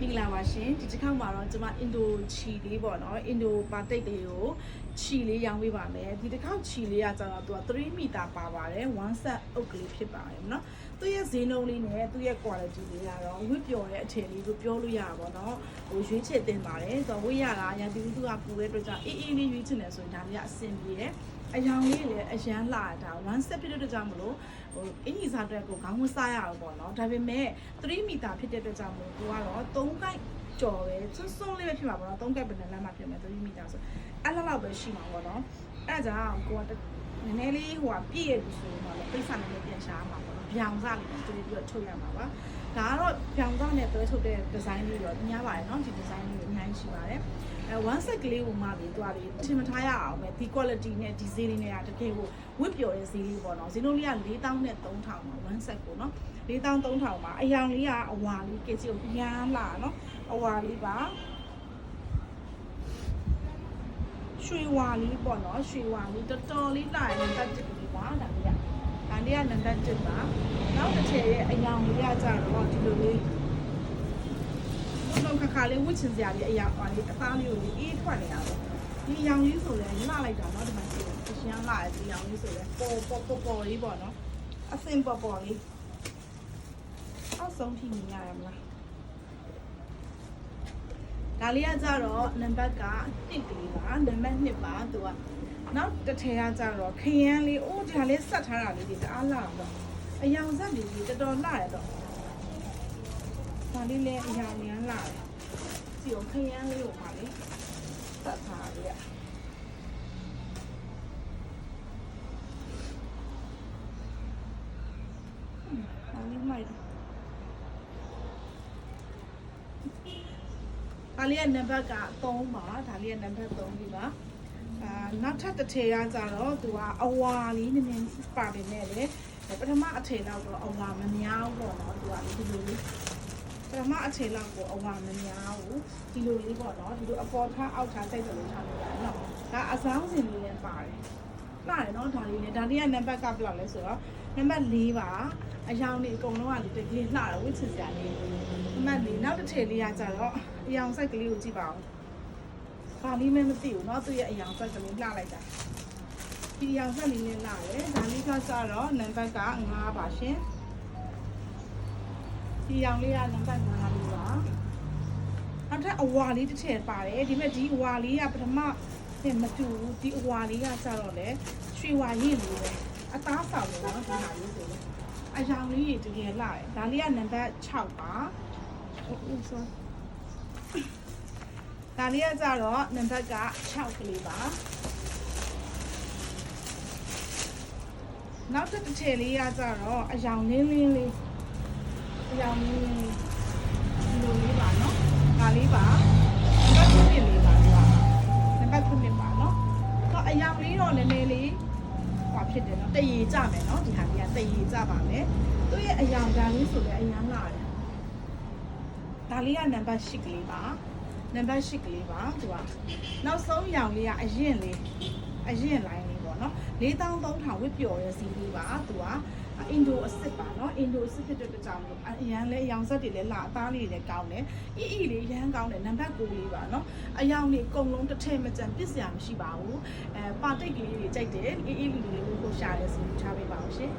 မင်္ဂလာပါရှင်ဒီတစ်ခေါက်မှာတော့ကျွန်မအင်ဒိုချီလေးပေါ့နော်အင်ဒိုပါတိတ်လေးကိုချီလေးရောင်းပေးပါမယ်ဒီတစ်ခေါက်ချီလေးကကျတော့သူက3မီတာပါပါတယ်1 set အုပ်ကလေးဖြစ်ပါတယ်နော်သူရဲ့ဈေးနှုန်းလေးနဲ့သူရဲ့ quality လေးကတော့ဝတ်ပျော်တဲ့အထည်လေးကိုပြောလို့ရတာပေါ့နော်ဟိုရွေးချယ်တင်ပါတယ်ဆိုတော့ဝတ်ရတာရန်တီသူကပူတဲ့အတွက်ကြောင့်အေးအေးလေးရွေးချယ်နေဆိုရင်ဒါလေးကအဆင်ပြေတယ်အယောင်လေးလည်းအရန်လာတာ1 set ဖြစ်တဲ့အတွက်ကြောင့်မလို့ဟိုအင်ကြီးစားတဲ့ကိုခေါင်းမစားရအောင်ပေါ့နော်ဒါပေမဲ့3မီတာဖြစ်တဲ့အတွက်ကြောင့်မလို့ကိုကတော့3ကိုက်ကြော်ပဲစွန်းစွန်းလေးပဲဖြစ်မှာပေါ့နော်3ကိုက်ဘယ်နဲ့လမ်းမှာဖြစ်မယ်3မီတာဆိုအဲ့လောက်လောက်ပဲရှိမှာပေါ့နော်အဲ့ဒါကြောင့်ကိုက နည်းနည်းလေးဟိုကပြည့်ရပြီဆိုတော့လည်းပိတ်ဆာနဲ့ပြန်ရှားမှာပေါ့နော်ဗျောင်စားလေးတွေပြီးတော့ချုပ်ရမှာပါဒါကတော့ဗျောင်စားနဲ့တွဲထုတ်တဲ့ဒီဇိုင်းလေးတော့ညပါတယ်နော်ဒီဒီဇိုင်းလေးကိုအများကြီးရှိပါတယ်အဲ one set ကလေးကိုမှပြီးသူကလေထင်မထားရအောင်ပဲဒီ quality နဲ့ဒီဈေးလေးနဲ့ကတကယ်ကိုဝစ်ပျော်တဲ့ဈေးလေးပေါ့နော်ဈေးလုံးလေးက4000နဲ့3000ပါ one set ကိုနော်4000 3000ပါအယောင်လေးကအဝါလေးကစီကိုပြန်လာနော်အဝါလေးပါ ရွှေဝါလေးပေါ့နော်ရွှေဝါလေးတော်တော်လေးလာရင်တက်တက်လေးပါဒါလေးကဒါလေးကနံပါတ်1ပါနောက်တစ်ထည်ရဲ့အယောင်လေးကကြတော့ဒီလိုလေးတော့ခါခါလေးဝစ်ချင်စရာလေးအယောင်ပါလေးအသားလေးကိုအေးထွက်နေတာပေါ့ဒီအယောင်လေးဆိုလဲလှလိုက်တာเนาะဒီမှာကြည့်အရှင်လှရဲ့ဒီအယောင်လေးဆိုလဲပေါ်ပေါ်ပေါ်ပေါ်လေးပေါ့နော်အစင်ပေါ်ပေါ်လေးအောက်ဆုံးထိမြင်ရရမလား ဒါလေးကကြတော့နံပါတ်က1ကလေးပါနံပါတ်2ပါသူကနောက်တစ်ထည်ကကြတော့ခရမ်းလေးအိုးဒါလေးဆက်ထားတာလေးဒီတအားလာတော့အယောင်ဆက်လေးကြီးတော်တော်လှရတော့ဒါလေးလည်းအယောင်ရမ်းလာတယ်စီကိုခရမ်းလေးကိုပါလေဆက်ထားရဒါလေးမိုက်တယ် ဒါလေးရဲ့နံပါတ်က3ပါဒါလေးရဲ့နံပါတ်3ပြီပါအာနောက်ထပ်တစ်ထည်ကကြတော့သူကအဝါလေးနည်းနည်းပါပေမဲ့လေပထမအထည်လောက်တော့အဝါမများဘူးပေါ့နော်သူကဒီလိုလေးပထမအထည်လောက်ကိုအဝါမများဘူးဒီလိုလေးပေါ့နော်ဒီလိုအပေါ်ထားအောက်ထားစိတ်တယ်လို့ထားလို့ရတယ်နော်ဒါအဆောင်စင်လေးလည်းပါတယ်လာတယ်နော်ဒါလေးလည်းဒါလေးကနံပါတ်ကဘယ်လောက်လဲဆိုတော့နံပါတ်4ပါ အယောင်လေးအကုန်လုံးကလေတကယ်လှတယ်ဝစ်ချင်စရာလေးနံပါတ်4နောက်တစ်ထည်လေးကကြတော့အယောင်ဆိုင်ကလေးကိုကြည့်ပါဦးဘာလေးမဲမသိဘူးเนาะသူ့ရဲ့အယောင်ဆိုင်ကလေးလှလိုက်တာဒီအယောင်ဆိုင်လေးနဲ့လှတယ်ဒါလေးကကြတော့နံပါတ်က5ပါရှင်ဒီအယောင်လေးကနံပါတ်5လေးပါနောက်ထပ်အဝါလေးတစ်ထည်ပါတယ်ဒီမဲ့ဒီအဝါလေးကပထမနဲ့မတူဘူးဒီအဝါလေးကကြတော့လေရွှေဝါရည်လေးပဲအသားဆောင်လို့เนาะဒီဟာလေးဆိုလေ အယောင်လေးတွေတကယ်လာတယ်ဒါလေးကနံပါတ်6ပါဟုတ်ဆိုဒါလေးကကြတော့နံပါတ်က6ကလေးပါနောက်တစ်တစ်ထည်လေးကကြတော့အယောင်လင်းလင်းလေးအယောင်လင်းလင်းလေးဒီလိုလေးပါနော်ဒါလေးပါနံပါတ်7လေး ဖြစ်တယ်နော်တရေကြမယ်နော်ဒီဟာကြီးကတရေကြပါမယ်သူ့ရဲ့အယောင်ဒါလေးဆိုလည်းအရန်လာတယ်ဒါလေးကနံပါတ်၈ကလေးပါနံပါတ်၈ကလေးပါသူကနောက်ဆုံးရောင်လေးကအရင်လေးအရင်လိုင်းလေးပေါ့နော်၄300ဝစ်ပျော်ရဲ့စီးလေးပါသူက အင်ဒိုအစ်စ်ပါနော်အင်ဒိုအစ်စ်ဖြစ်တဲ့အတွက်ကြောင့်လို့အရန်လဲအယောင်ဆက်တွေလည်းလာအသားလေးတွေလည်းကောင်းတယ်အီအီလေးရမ်းကောင်းတယ်နံပါတ်9လေးပါနော်အယောင်လေးအကုန်လုံးတစ်ထည့်မကြံပစ်စရာမရှိပါဘူးအဲပါတိတ်ကလေးတွေကြိုက်တယ်အီအီလေးလေးကိုရှာရဲစီထားပေးပါအောင်ရှင်